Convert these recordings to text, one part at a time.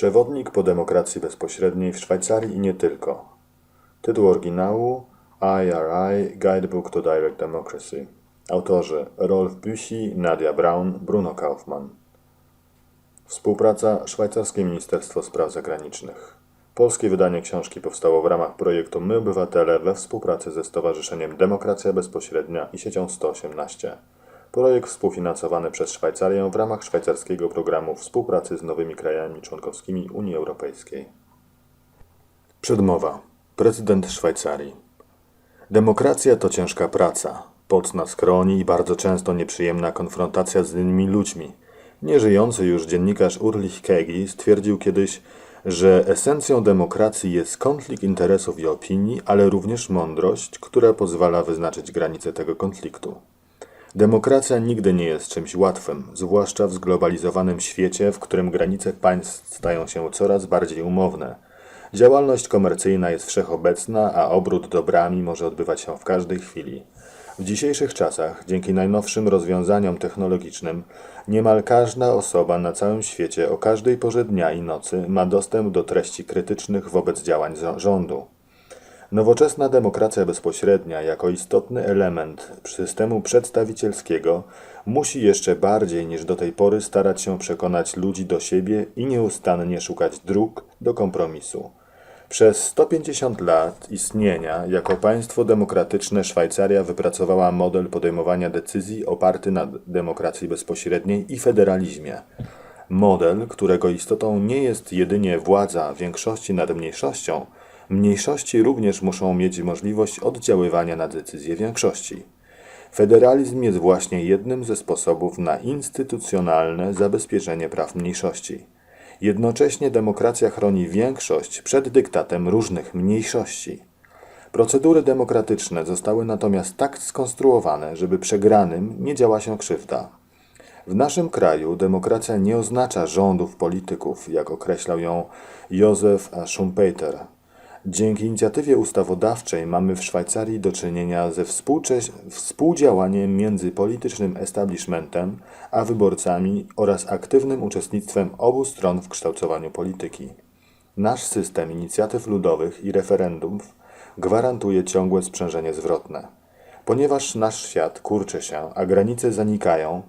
Przewodnik po demokracji bezpośredniej w Szwajcarii i nie tylko. Tytuł oryginału IRI Guidebook to Direct Democracy. Autorzy Rolf Büsi, Nadia Braun, Bruno Kaufmann. Współpraca Szwajcarskie Ministerstwo Spraw Zagranicznych. Polskie wydanie książki powstało w ramach projektu My Obywatele we współpracy ze Stowarzyszeniem Demokracja Bezpośrednia i siecią 118. Projekt współfinansowany przez Szwajcarię w ramach szwajcarskiego programu współpracy z nowymi krajami członkowskimi Unii Europejskiej. Przedmowa. Prezydent Szwajcarii. Demokracja to ciężka praca, pot na skroni i bardzo często nieprzyjemna konfrontacja z innymi ludźmi. Nieżyjący już dziennikarz Urlich Kegi stwierdził kiedyś, że esencją demokracji jest konflikt interesów i opinii, ale również mądrość, która pozwala wyznaczyć granice tego konfliktu. Demokracja nigdy nie jest czymś łatwym, zwłaszcza w zglobalizowanym świecie, w którym granice państw stają się coraz bardziej umowne. Działalność komercyjna jest wszechobecna, a obrót dobrami może odbywać się w każdej chwili. W dzisiejszych czasach, dzięki najnowszym rozwiązaniom technologicznym, niemal każda osoba na całym świecie o każdej porze dnia i nocy ma dostęp do treści krytycznych wobec działań rządu. Nowoczesna demokracja bezpośrednia, jako istotny element systemu przedstawicielskiego, musi jeszcze bardziej niż do tej pory starać się przekonać ludzi do siebie i nieustannie szukać dróg do kompromisu. Przez 150 lat istnienia jako państwo demokratyczne Szwajcaria wypracowała model podejmowania decyzji oparty na demokracji bezpośredniej i federalizmie. Model, którego istotą nie jest jedynie władza większości nad mniejszością, mniejszości również muszą mieć możliwość oddziaływania na decyzje większości. Federalizm jest właśnie jednym ze sposobów na instytucjonalne zabezpieczenie praw mniejszości. Jednocześnie demokracja chroni większość przed dyktatem różnych mniejszości. Procedury demokratyczne zostały natomiast tak skonstruowane, żeby przegranym nie działa się krzywda. W naszym kraju demokracja nie oznacza rządów polityków, jak określał ją Józef Schumpeter. Dzięki inicjatywie ustawodawczej mamy w Szwajcarii do czynienia ze współdziałaniem między politycznym establishmentem a wyborcami oraz aktywnym uczestnictwem obu stron w kształtowaniu polityki. Nasz system inicjatyw ludowych i referendumów gwarantuje ciągłe sprzężenie zwrotne. Ponieważ nasz świat kurczy się, a granice zanikają,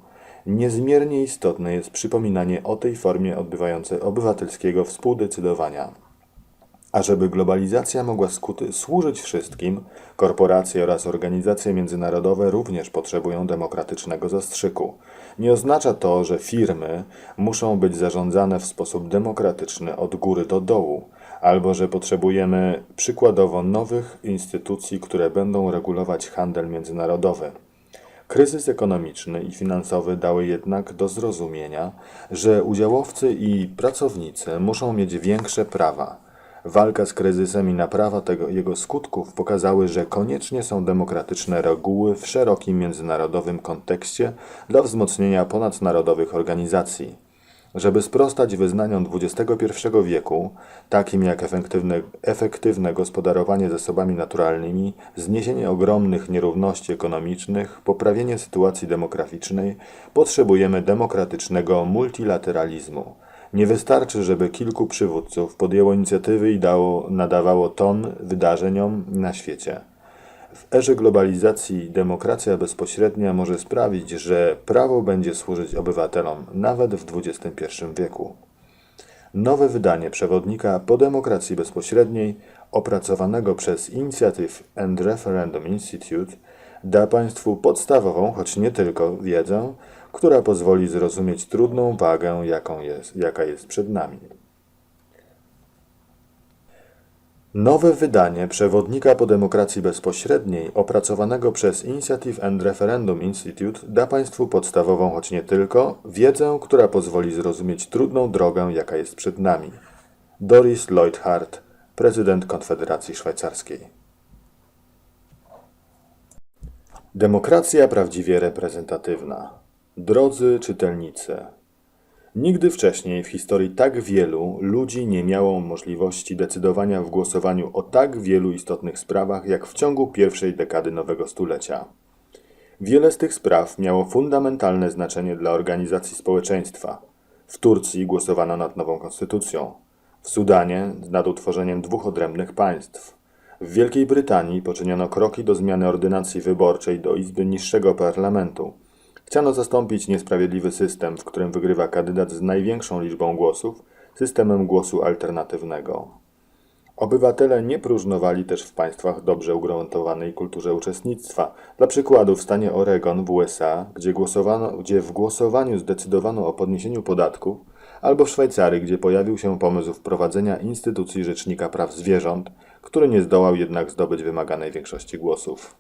niezmiernie istotne jest przypominanie o tej formie odbywającej obywatelskiego współdecydowania. A żeby globalizacja mogła skuty służyć wszystkim, korporacje oraz organizacje międzynarodowe również potrzebują demokratycznego zastrzyku. Nie oznacza to, że firmy muszą być zarządzane w sposób demokratyczny od góry do dołu, albo że potrzebujemy przykładowo nowych instytucji, które będą regulować handel międzynarodowy. Kryzys ekonomiczny i finansowy dały jednak do zrozumienia, że udziałowcy i pracownicy muszą mieć większe prawa. Walka z kryzysem i naprawa tego, jego skutków pokazały, że koniecznie są demokratyczne reguły w szerokim międzynarodowym kontekście dla wzmocnienia ponadnarodowych organizacji. Żeby sprostać wyznaniom XXI wieku, takim jak efektywne, efektywne gospodarowanie zasobami naturalnymi, zniesienie ogromnych nierówności ekonomicznych, poprawienie sytuacji demograficznej, potrzebujemy demokratycznego multilateralizmu. Nie wystarczy, żeby kilku przywódców podjęło inicjatywy i dało, nadawało ton wydarzeniom na świecie. W erze globalizacji demokracja bezpośrednia może sprawić, że prawo będzie służyć obywatelom nawet w XXI wieku. Nowe wydanie przewodnika po demokracji bezpośredniej, opracowanego przez Initiative and Referendum Institute, da Państwu podstawową, choć nie tylko, wiedzę, która pozwoli zrozumieć trudną wagę, jaką jest, jaka jest przed nami. Nowe wydanie przewodnika po demokracji bezpośredniej, opracowanego przez Initiative and Referendum Institute, da Państwu podstawową, choć nie tylko, wiedzę, która pozwoli zrozumieć trudną drogę, jaka jest przed nami. Doris Lloyd-Hart, prezydent Konfederacji Szwajcarskiej. Demokracja prawdziwie reprezentatywna. Drodzy czytelnicy, nigdy wcześniej w historii tak wielu ludzi nie miało możliwości decydowania w głosowaniu o tak wielu istotnych sprawach, jak w ciągu pierwszej dekady nowego stulecia. Wiele z tych spraw miało fundamentalne znaczenie dla organizacji społeczeństwa. W Turcji głosowano nad nową konstytucją. w Sudanie nad utworzeniem dwóch odrębnych państw. W Wielkiej Brytanii poczyniono kroki do zmiany ordynacji wyborczej do Izby Niższego Parlamentu. Chciano zastąpić niesprawiedliwy system, w którym wygrywa kandydat z największą liczbą głosów, systemem głosu alternatywnego. Obywatele nie próżnowali też w państwach dobrze ugruntowanej kulturze uczestnictwa. Dla przykładu w stanie Oregon w USA, gdzie, głosowano, gdzie w głosowaniu zdecydowano o podniesieniu podatków, albo w Szwajcarii, gdzie pojawił się pomysł wprowadzenia instytucji Rzecznika Praw Zwierząt, który nie zdołał jednak zdobyć wymaganej większości głosów.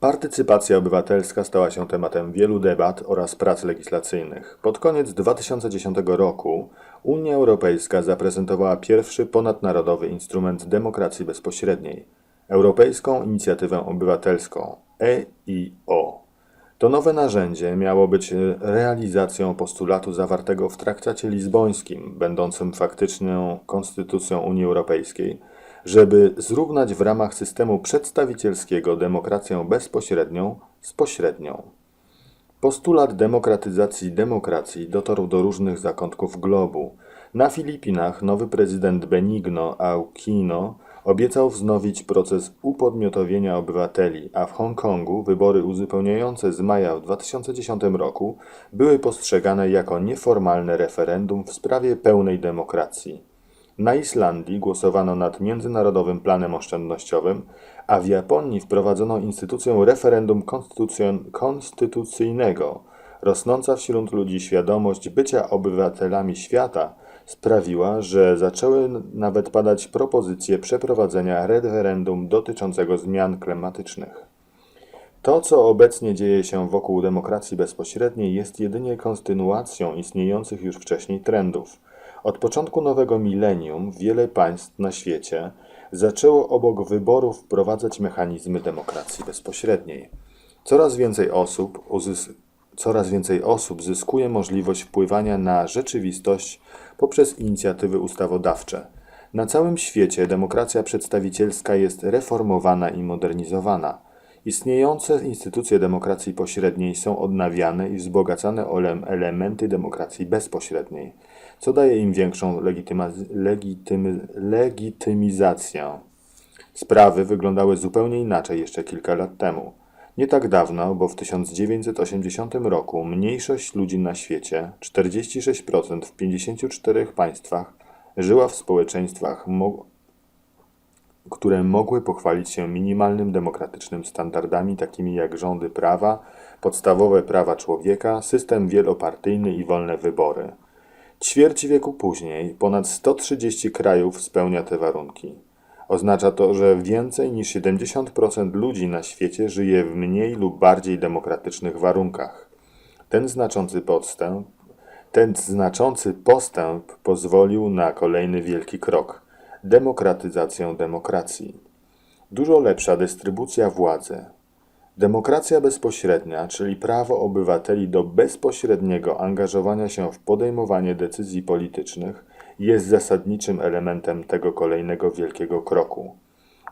Partycypacja obywatelska stała się tematem wielu debat oraz prac legislacyjnych. Pod koniec 2010 roku Unia Europejska zaprezentowała pierwszy ponadnarodowy instrument demokracji bezpośredniej Europejską Inicjatywę Obywatelską EIO. To nowe narzędzie miało być realizacją postulatu zawartego w traktacie lizbońskim, będącym faktyczną konstytucją Unii Europejskiej, żeby zrównać w ramach systemu przedstawicielskiego demokrację bezpośrednią z pośrednią. Postulat demokratyzacji demokracji dotarł do różnych zakątków globu. Na Filipinach nowy prezydent Benigno Aquino obiecał wznowić proces upodmiotowienia obywateli, a w Hongkongu wybory uzupełniające z maja w 2010 roku były postrzegane jako nieformalne referendum w sprawie pełnej demokracji. Na Islandii głosowano nad międzynarodowym planem oszczędnościowym, a w Japonii wprowadzono instytucję referendum konstytucyjnego. Rosnąca wśród ludzi świadomość bycia obywatelami świata sprawiła, że zaczęły nawet padać propozycje przeprowadzenia referendum dotyczącego zmian klimatycznych. To, co obecnie dzieje się wokół demokracji bezpośredniej, jest jedynie kontynuacją istniejących już wcześniej trendów. Od początku nowego milenium wiele państw na świecie zaczęło obok wyborów wprowadzać mechanizmy demokracji bezpośredniej. Coraz więcej osób, uzys- coraz więcej osób zyskuje możliwość wpływania na rzeczywistość poprzez inicjatywy ustawodawcze. Na całym świecie demokracja przedstawicielska jest reformowana i modernizowana. Istniejące instytucje demokracji pośredniej są odnawiane i wzbogacane o ele- elementy demokracji bezpośredniej, co daje im większą legitymizację. Sprawy wyglądały zupełnie inaczej jeszcze kilka lat temu. Nie tak dawno, bo w 1980 roku mniejszość ludzi na świecie, 46% w 54 państwach, żyła w społeczeństwach, mo- które mogły pochwalić się minimalnym demokratycznym standardami takimi jak rządy prawa, podstawowe prawa człowieka, system wielopartyjny i wolne wybory. Ćwierć wieku później ponad 130 krajów spełnia te warunki. Oznacza to, że więcej niż 70% ludzi na świecie żyje w mniej lub bardziej demokratycznych warunkach. Ten znaczący postęp, ten znaczący postęp pozwolił na kolejny wielki krok demokratyzację demokracji. Dużo lepsza dystrybucja władzy. Demokracja bezpośrednia, czyli prawo obywateli do bezpośredniego angażowania się w podejmowanie decyzji politycznych, jest zasadniczym elementem tego kolejnego wielkiego kroku.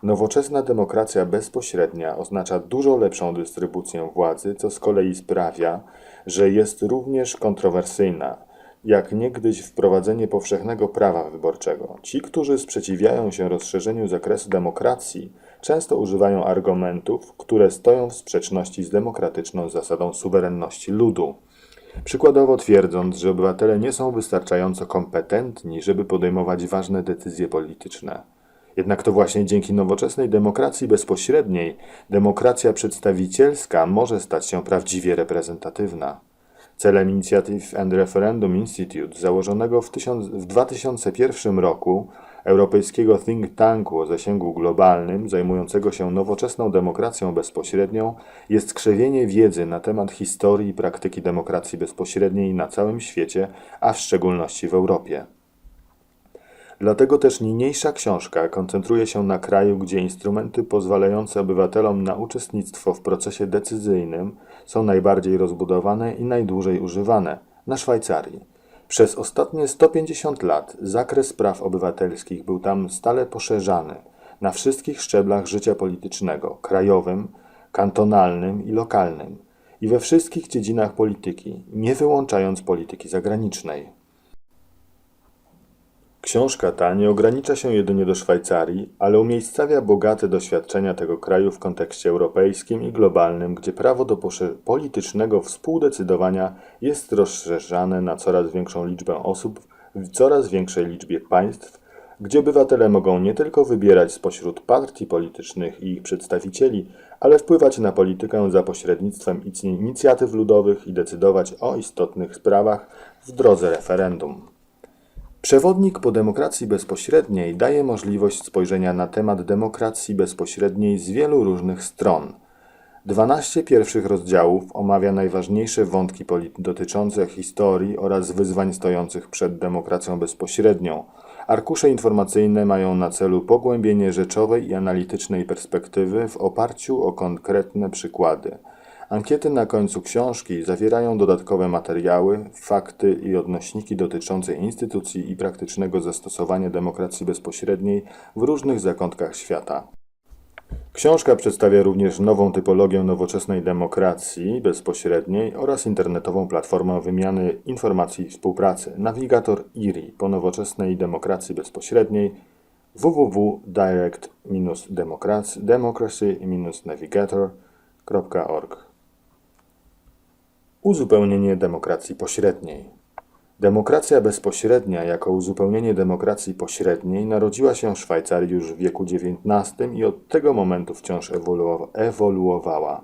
Nowoczesna demokracja bezpośrednia oznacza dużo lepszą dystrybucję władzy, co z kolei sprawia, że jest również kontrowersyjna, jak niegdyś wprowadzenie powszechnego prawa wyborczego. Ci, którzy sprzeciwiają się rozszerzeniu zakresu demokracji, często używają argumentów, które stoją w sprzeczności z demokratyczną zasadą suwerenności ludu. Przykładowo twierdząc, że obywatele nie są wystarczająco kompetentni, żeby podejmować ważne decyzje polityczne. Jednak to właśnie dzięki nowoczesnej demokracji bezpośredniej demokracja przedstawicielska może stać się prawdziwie reprezentatywna. Celem Initiative and Referendum Institute, założonego w, tysiąc, w 2001 roku europejskiego think tanku o zasięgu globalnym, zajmującego się nowoczesną demokracją bezpośrednią, jest krzewienie wiedzy na temat historii i praktyki demokracji bezpośredniej na całym świecie, a w szczególności w Europie. Dlatego też niniejsza książka koncentruje się na kraju, gdzie instrumenty pozwalające obywatelom na uczestnictwo w procesie decyzyjnym są najbardziej rozbudowane i najdłużej używane na Szwajcarii. Przez ostatnie 150 lat zakres praw obywatelskich był tam stale poszerzany na wszystkich szczeblach życia politycznego krajowym, kantonalnym i lokalnym i we wszystkich dziedzinach polityki, nie wyłączając polityki zagranicznej. Książka ta nie ogranicza się jedynie do Szwajcarii, ale umiejscawia bogate doświadczenia tego kraju w kontekście europejskim i globalnym, gdzie prawo do politycznego współdecydowania jest rozszerzane na coraz większą liczbę osób w coraz większej liczbie państw, gdzie obywatele mogą nie tylko wybierać spośród partii politycznych i ich przedstawicieli, ale wpływać na politykę za pośrednictwem ic- inicjatyw ludowych i decydować o istotnych sprawach w drodze referendum. Przewodnik po demokracji bezpośredniej daje możliwość spojrzenia na temat demokracji bezpośredniej z wielu różnych stron. 12 pierwszych rozdziałów omawia najważniejsze wątki dotyczące historii oraz wyzwań stojących przed demokracją bezpośrednią. Arkusze informacyjne mają na celu pogłębienie rzeczowej i analitycznej perspektywy w oparciu o konkretne przykłady. Ankiety na końcu książki zawierają dodatkowe materiały, fakty i odnośniki dotyczące instytucji i praktycznego zastosowania demokracji bezpośredniej w różnych zakątkach świata. Książka przedstawia również nową typologię nowoczesnej demokracji bezpośredniej oraz internetową platformę wymiany informacji i współpracy. Nawigator IRI po nowoczesnej demokracji bezpośredniej www.direct-democracy-navigator.org Uzupełnienie demokracji pośredniej. Demokracja bezpośrednia jako uzupełnienie demokracji pośredniej narodziła się w Szwajcarii już w wieku XIX i od tego momentu wciąż ewoluowa- ewoluowała.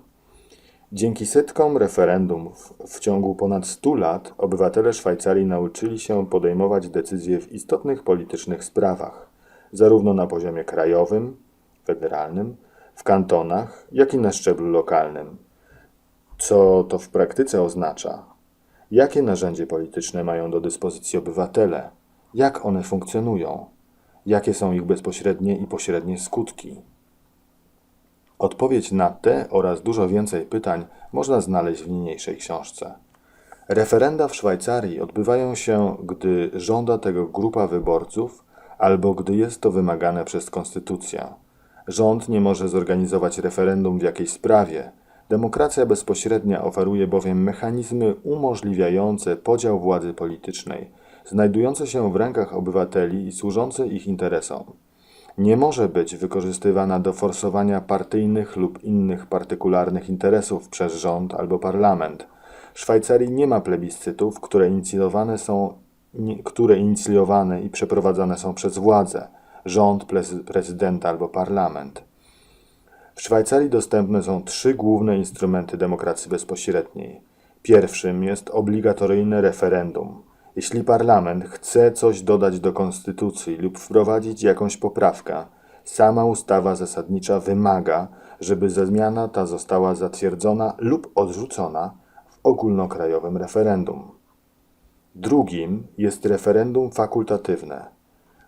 Dzięki setkom referendumów w ciągu ponad 100 lat obywatele Szwajcarii nauczyli się podejmować decyzje w istotnych politycznych sprawach, zarówno na poziomie krajowym, federalnym, w kantonach, jak i na szczeblu lokalnym. Co to w praktyce oznacza? Jakie narzędzie polityczne mają do dyspozycji obywatele? Jak one funkcjonują? Jakie są ich bezpośrednie i pośrednie skutki? Odpowiedź na te oraz dużo więcej pytań można znaleźć w niniejszej książce. Referenda w Szwajcarii odbywają się, gdy żąda tego grupa wyborców albo gdy jest to wymagane przez konstytucja. Rząd nie może zorganizować referendum w jakiejś sprawie. Demokracja bezpośrednia oferuje bowiem mechanizmy umożliwiające podział władzy politycznej, znajdujące się w rękach obywateli i służące ich interesom nie może być wykorzystywana do forsowania partyjnych lub innych partykularnych interesów przez rząd albo parlament. W Szwajcarii nie ma plebiscytów, które inicjowane są, które inicjowane i przeprowadzane są przez władzę, rząd, prezydenta albo parlament. W Szwajcarii dostępne są trzy główne instrumenty demokracji bezpośredniej. Pierwszym jest obligatoryjne referendum. Jeśli parlament chce coś dodać do konstytucji lub wprowadzić jakąś poprawkę, sama ustawa zasadnicza wymaga, żeby zmiana ta została zatwierdzona lub odrzucona w ogólnokrajowym referendum. Drugim jest referendum fakultatywne.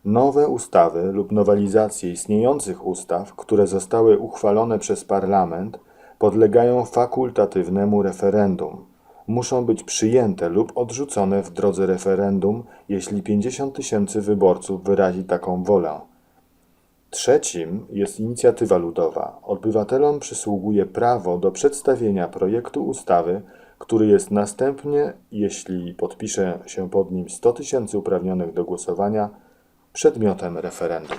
Nowe ustawy lub nowelizacje istniejących ustaw, które zostały uchwalone przez parlament, podlegają fakultatywnemu referendum. Muszą być przyjęte lub odrzucone w drodze referendum, jeśli 50 tysięcy wyborców wyrazi taką wolę. Trzecim jest inicjatywa ludowa. Obywatelom przysługuje prawo do przedstawienia projektu ustawy, który jest następnie, jeśli podpisze się pod nim 100 tysięcy uprawnionych do głosowania, przedmiotem referendum.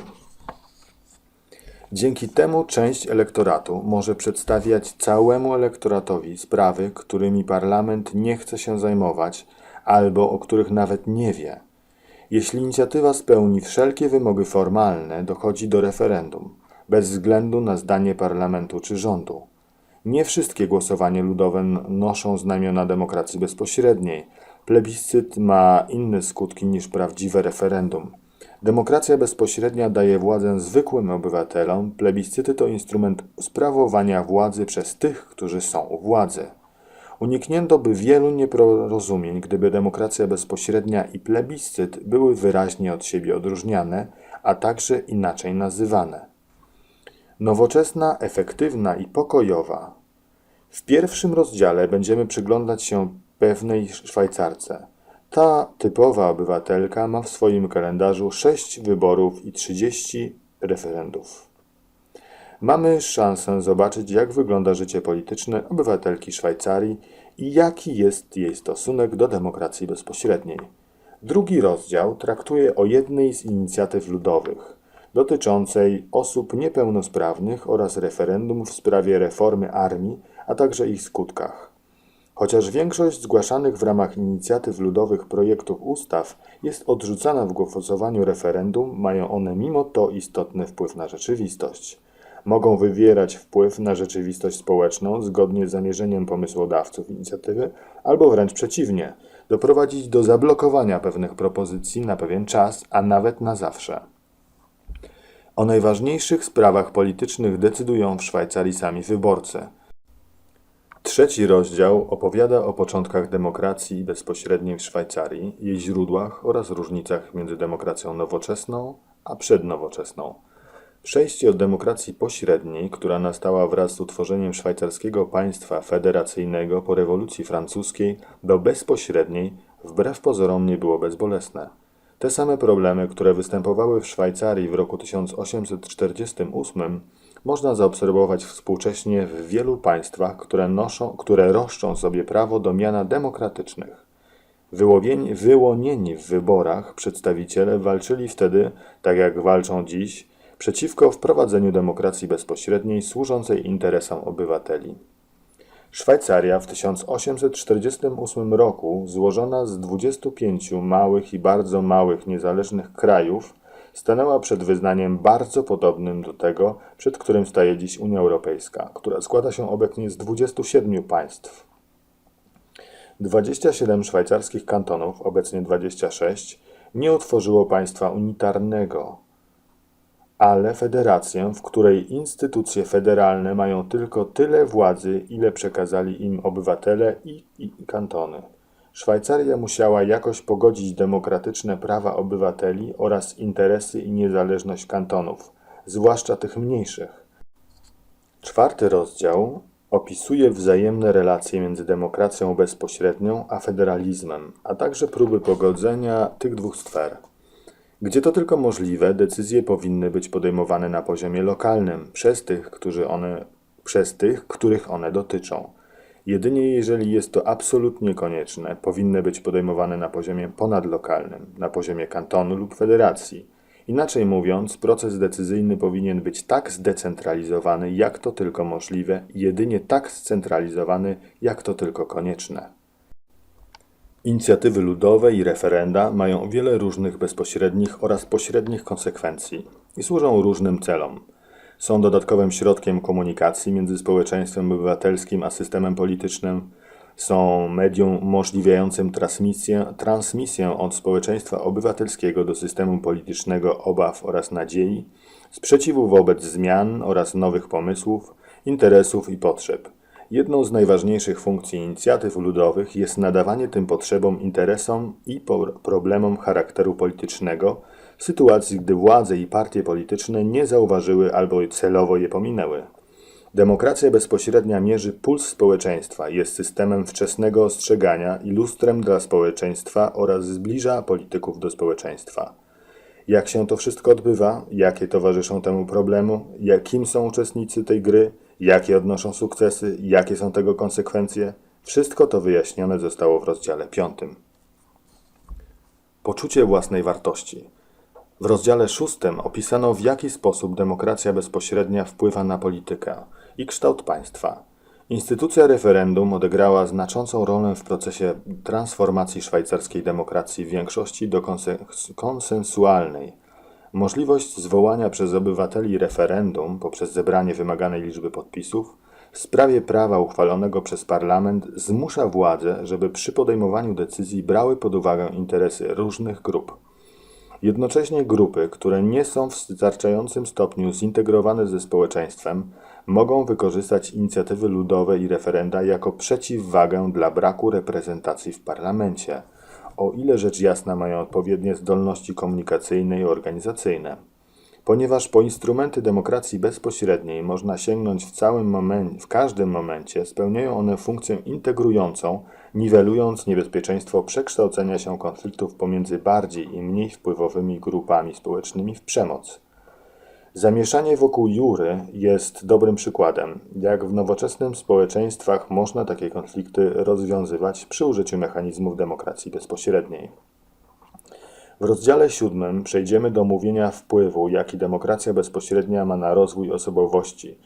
Dzięki temu część elektoratu może przedstawiać całemu elektoratowi sprawy, którymi parlament nie chce się zajmować albo o których nawet nie wie. Jeśli inicjatywa spełni wszelkie wymogi formalne, dochodzi do referendum, bez względu na zdanie parlamentu czy rządu. Nie wszystkie głosowania ludowe noszą znamiona demokracji bezpośredniej. Plebiscyt ma inne skutki niż prawdziwe referendum. Demokracja bezpośrednia daje władzę zwykłym obywatelom, plebiscyty to instrument sprawowania władzy przez tych, którzy są u władzy. Uniknięto by wielu nieporozumień, gdyby demokracja bezpośrednia i plebiscyt były wyraźnie od siebie odróżniane, a także inaczej nazywane. Nowoczesna, efektywna i pokojowa. W pierwszym rozdziale będziemy przyglądać się pewnej Szwajcarce. Ta typowa obywatelka ma w swoim kalendarzu 6 wyborów i 30 referendów. Mamy szansę zobaczyć, jak wygląda życie polityczne obywatelki Szwajcarii i jaki jest jej stosunek do demokracji bezpośredniej. Drugi rozdział traktuje o jednej z inicjatyw ludowych dotyczącej osób niepełnosprawnych oraz referendum w sprawie reformy armii, a także ich skutkach. Chociaż większość zgłaszanych w ramach inicjatyw ludowych projektów ustaw jest odrzucana w głosowaniu referendum, mają one mimo to istotny wpływ na rzeczywistość. Mogą wywierać wpływ na rzeczywistość społeczną zgodnie z zamierzeniem pomysłodawców inicjatywy, albo wręcz przeciwnie, doprowadzić do zablokowania pewnych propozycji na pewien czas, a nawet na zawsze. O najważniejszych sprawach politycznych decydują w Szwajcarii sami wyborcy. Trzeci rozdział opowiada o początkach demokracji bezpośredniej w Szwajcarii, jej źródłach oraz różnicach między demokracją nowoczesną a przednowoczesną. Przejście od demokracji pośredniej, która nastała wraz z utworzeniem szwajcarskiego państwa federacyjnego po rewolucji francuskiej, do bezpośredniej, wbrew pozorom nie było bezbolesne. Te same problemy, które występowały w Szwajcarii w roku 1848, można zaobserwować współcześnie w wielu państwach, które, noszą, które roszczą sobie prawo do miana demokratycznych. Wyłowieni, wyłonieni w wyborach przedstawiciele walczyli wtedy, tak jak walczą dziś, przeciwko wprowadzeniu demokracji bezpośredniej służącej interesom obywateli. Szwajcaria w 1848 roku, złożona z 25 małych i bardzo małych niezależnych krajów, stanęła przed wyznaniem bardzo podobnym do tego, przed którym staje dziś Unia Europejska, która składa się obecnie z 27 państw. 27 szwajcarskich kantonów, obecnie 26, nie utworzyło państwa unitarnego, ale federację, w której instytucje federalne mają tylko tyle władzy, ile przekazali im obywatele i, i kantony. Szwajcaria musiała jakoś pogodzić demokratyczne prawa obywateli oraz interesy i niezależność kantonów, zwłaszcza tych mniejszych. Czwarty rozdział opisuje wzajemne relacje między demokracją bezpośrednią a federalizmem, a także próby pogodzenia tych dwóch sfer. Gdzie to tylko możliwe, decyzje powinny być podejmowane na poziomie lokalnym przez tych, którzy one, przez tych, których one dotyczą. Jedynie jeżeli jest to absolutnie konieczne, powinny być podejmowane na poziomie ponadlokalnym, na poziomie kantonu lub federacji. Inaczej mówiąc, proces decyzyjny powinien być tak zdecentralizowany, jak to tylko możliwe, jedynie tak scentralizowany, jak to tylko konieczne. Inicjatywy ludowe i referenda mają wiele różnych bezpośrednich oraz pośrednich konsekwencji i służą różnym celom. Są dodatkowym środkiem komunikacji między społeczeństwem obywatelskim a systemem politycznym, są medium umożliwiającym transmisję, transmisję od społeczeństwa obywatelskiego do systemu politycznego obaw oraz nadziei, sprzeciwu wobec zmian oraz nowych pomysłów, interesów i potrzeb. Jedną z najważniejszych funkcji inicjatyw ludowych jest nadawanie tym potrzebom, interesom i problemom charakteru politycznego w sytuacji, gdy władze i partie polityczne nie zauważyły albo celowo je pominęły. Demokracja bezpośrednia mierzy puls społeczeństwa, jest systemem wczesnego ostrzegania i lustrem dla społeczeństwa oraz zbliża polityków do społeczeństwa. Jak się to wszystko odbywa? Jakie towarzyszą temu problemu? Kim są uczestnicy tej gry? Jakie odnoszą sukcesy? Jakie są tego konsekwencje? Wszystko to wyjaśnione zostało w rozdziale 5. Poczucie własnej wartości. W rozdziale 6 opisano w jaki sposób demokracja bezpośrednia wpływa na politykę i kształt państwa. Instytucja referendum odegrała znaczącą rolę w procesie transformacji szwajcarskiej demokracji w większości do konsensualnej. Możliwość zwołania przez obywateli referendum poprzez zebranie wymaganej liczby podpisów w sprawie prawa uchwalonego przez parlament zmusza władze, żeby przy podejmowaniu decyzji brały pod uwagę interesy różnych grup. Jednocześnie grupy, które nie są w wystarczającym stopniu zintegrowane ze społeczeństwem, mogą wykorzystać inicjatywy ludowe i referenda jako przeciwwagę dla braku reprezentacji w parlamencie, o ile rzecz jasna mają odpowiednie zdolności komunikacyjne i organizacyjne. Ponieważ po instrumenty demokracji bezpośredniej można sięgnąć w całym w każdym momencie, spełniają one funkcję integrującą, niwelując niebezpieczeństwo przekształcenia się konfliktów pomiędzy bardziej i mniej wpływowymi grupami społecznymi w przemoc. Zamieszanie wokół jury jest dobrym przykładem, jak w nowoczesnych społeczeństwach można takie konflikty rozwiązywać przy użyciu mechanizmów demokracji bezpośredniej. W rozdziale siódmym przejdziemy do mówienia wpływu, jaki demokracja bezpośrednia ma na rozwój osobowości.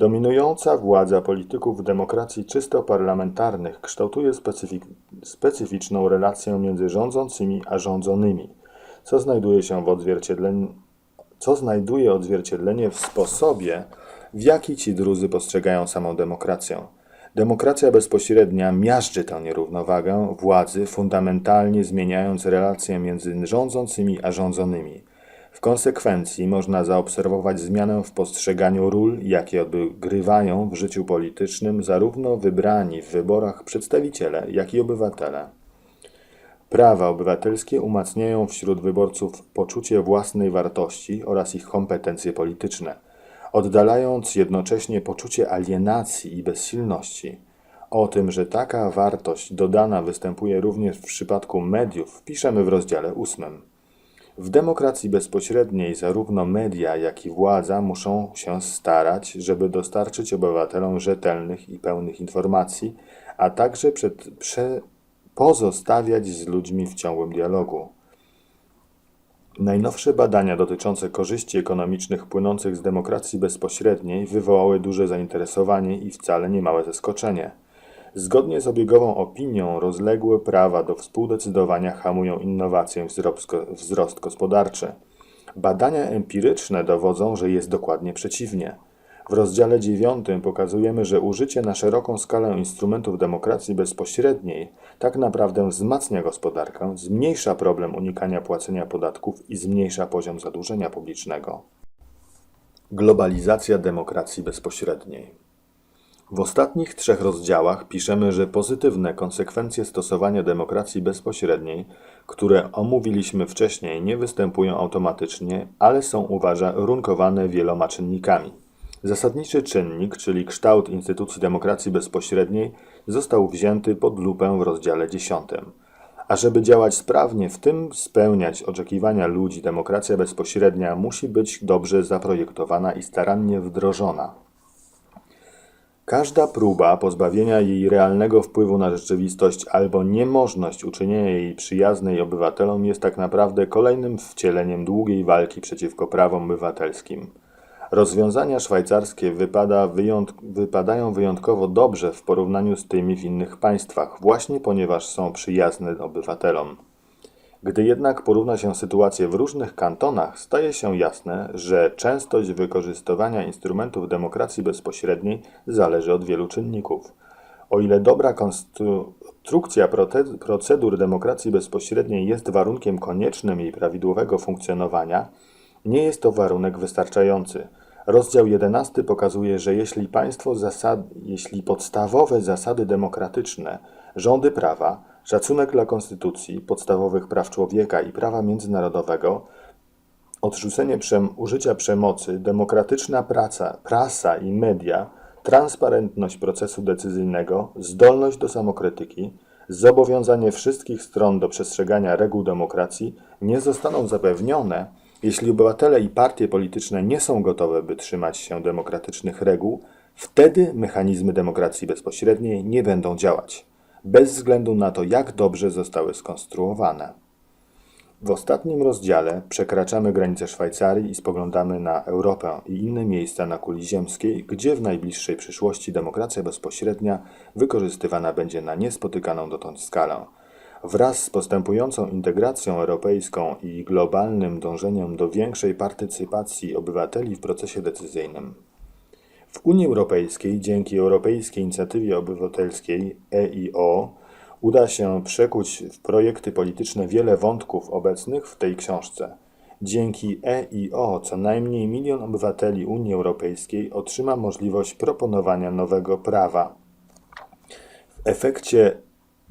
Dominująca władza polityków w demokracji czysto parlamentarnych kształtuje specyfik- specyficzną relację między rządzącymi a rządzonymi, co znajduje się w odzwierciedleniu co znajduje odzwierciedlenie w sposobie, w jaki ci drudzy postrzegają samą demokrację. Demokracja bezpośrednia miażdży tę nierównowagę władzy, fundamentalnie zmieniając relacje między rządzącymi a rządzonymi. W konsekwencji można zaobserwować zmianę w postrzeganiu ról, jakie odgrywają w życiu politycznym zarówno wybrani w wyborach przedstawiciele, jak i obywatele. Prawa obywatelskie umacniają wśród wyborców poczucie własnej wartości oraz ich kompetencje polityczne, oddalając jednocześnie poczucie alienacji i bezsilności. O tym, że taka wartość dodana występuje również w przypadku mediów, piszemy w rozdziale ósmym. W demokracji bezpośredniej zarówno media, jak i władza muszą się starać, żeby dostarczyć obywatelom rzetelnych i pełnych informacji, a także przed, prze, pozostawiać z ludźmi w ciągłym dialogu. Najnowsze badania dotyczące korzyści ekonomicznych płynących z demokracji bezpośredniej wywołały duże zainteresowanie i wcale niemałe zaskoczenie. Zgodnie z obiegową opinią, rozległe prawa do współdecydowania hamują innowację i wzrost gospodarczy. Badania empiryczne dowodzą, że jest dokładnie przeciwnie. W rozdziale 9 pokazujemy, że użycie na szeroką skalę instrumentów demokracji bezpośredniej tak naprawdę wzmacnia gospodarkę, zmniejsza problem unikania płacenia podatków i zmniejsza poziom zadłużenia publicznego. Globalizacja demokracji bezpośredniej. W ostatnich trzech rozdziałach piszemy, że pozytywne konsekwencje stosowania demokracji bezpośredniej, które omówiliśmy wcześniej, nie występują automatycznie, ale są uwarunkowane wieloma czynnikami. Zasadniczy czynnik, czyli kształt instytucji demokracji bezpośredniej, został wzięty pod lupę w rozdziale 10. A żeby działać sprawnie, w tym spełniać oczekiwania ludzi, demokracja bezpośrednia musi być dobrze zaprojektowana i starannie wdrożona. Każda próba pozbawienia jej realnego wpływu na rzeczywistość albo niemożność uczynienia jej przyjaznej obywatelom jest tak naprawdę kolejnym wcieleniem długiej walki przeciwko prawom obywatelskim. Rozwiązania szwajcarskie wypada wyjątk wypadają wyjątkowo dobrze w porównaniu z tymi w innych państwach, właśnie ponieważ są przyjazne obywatelom. Gdy jednak porówna się sytuację w różnych kantonach, staje się jasne, że częstość wykorzystywania instrumentów demokracji bezpośredniej zależy od wielu czynników. O ile dobra konstrukcja procedur demokracji bezpośredniej jest warunkiem koniecznym jej prawidłowego funkcjonowania, nie jest to warunek wystarczający. Rozdział 11 pokazuje, że jeśli państwo zasad, jeśli podstawowe zasady demokratyczne, rządy prawa, szacunek dla konstytucji, podstawowych praw człowieka i prawa międzynarodowego, odrzucenie przem użycia przemocy, demokratyczna praca, prasa i media, transparentność procesu decyzyjnego, zdolność do samokrytyki, zobowiązanie wszystkich stron do przestrzegania reguł demokracji nie zostaną zapewnione, jeśli obywatele i partie polityczne nie są gotowe, by trzymać się demokratycznych reguł, wtedy mechanizmy demokracji bezpośredniej nie będą działać, bez względu na to, jak dobrze zostały skonstruowane. W ostatnim rozdziale przekraczamy granice Szwajcarii i spoglądamy na Europę i inne miejsca na kuli ziemskiej, gdzie w najbliższej przyszłości demokracja bezpośrednia wykorzystywana będzie na niespotykaną dotąd skalę. Wraz z postępującą integracją europejską i globalnym dążeniem do większej partycypacji obywateli w procesie decyzyjnym. W Unii Europejskiej dzięki Europejskiej Inicjatywie Obywatelskiej EIO uda się przekuć w projekty polityczne wiele wątków obecnych w tej książce. Dzięki EIO co najmniej milion obywateli Unii Europejskiej otrzyma możliwość proponowania nowego prawa. W efekcie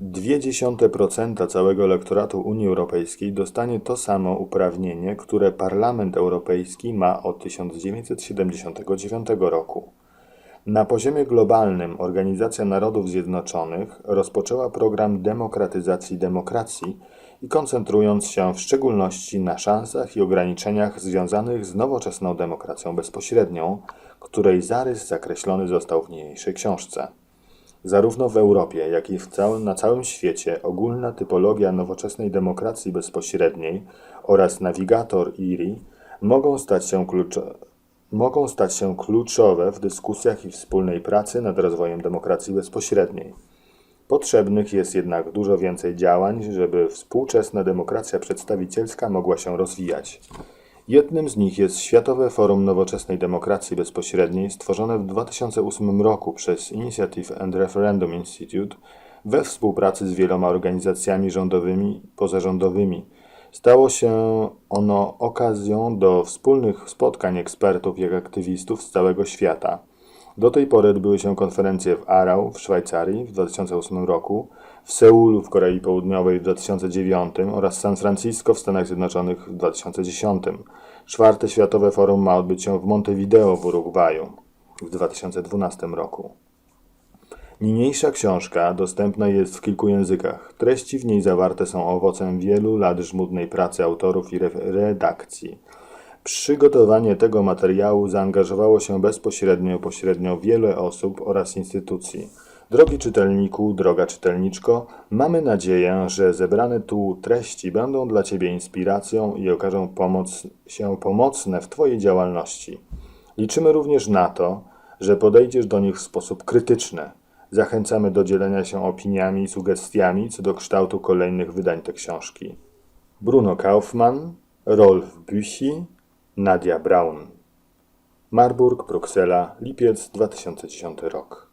0,2% całego elektoratu Unii Europejskiej dostanie to samo uprawnienie, które Parlament Europejski ma od 1979 roku. Na poziomie globalnym Organizacja Narodów Zjednoczonych rozpoczęła program demokratyzacji demokracji i koncentrując się w szczególności na szansach i ograniczeniach związanych z nowoczesną demokracją bezpośrednią, której zarys zakreślony został w niniejszej książce. Zarówno w Europie, jak i w na całym świecie ogólna typologia nowoczesnej demokracji bezpośredniej oraz nawigator IRI mogą stać się, mogą stać się kluczowe w dyskusjach i wspólnej pracy nad rozwojem demokracji bezpośredniej. Potrzebnych jest jednak dużo więcej działań, żeby współczesna demokracja przedstawicielska mogła się rozwijać. Jednym z nich jest Światowe Forum Nowoczesnej Demokracji Bezpośredniej stworzone w 2008 roku przez Initiative and Referendum Institute we współpracy z wieloma organizacjami rządowymi i pozarządowymi. Stało się ono okazją do wspólnych spotkań ekspertów jak aktywistów z całego świata. Do tej pory odbyły się konferencje w Aarau w Szwajcarii w 2008 roku, w Seulu w Korei Południowej w 2009 oraz San Francisco w Stanach Zjednoczonych w 2010. Czwarte Światowe Forum ma odbyć się w Montevideo w Urugwaju w 2012 roku. Niniejsza książka dostępna jest w kilku językach. Treści w niej zawarte są owocem wielu lat żmudnej pracy autorów i re- redakcji. Przygotowanie tego materiału zaangażowało się bezpośrednio pośrednio wiele osób oraz instytucji. Drogi czytelniku, droga czytelniczko, mamy nadzieję, że zebrane tu treści będą dla Ciebie inspiracją i okażą pomoc, się pomocne w Twojej działalności. Liczymy również na to, że podejdziesz do nich w sposób krytyczny. Zachęcamy do dzielenia się opiniami i sugestiami co do kształtu kolejnych wydań tej książki. Bruno Kaufmann, Rolf Büchi, Nadia Braun. Marburg, Bruksela, lipiec 2010 rok.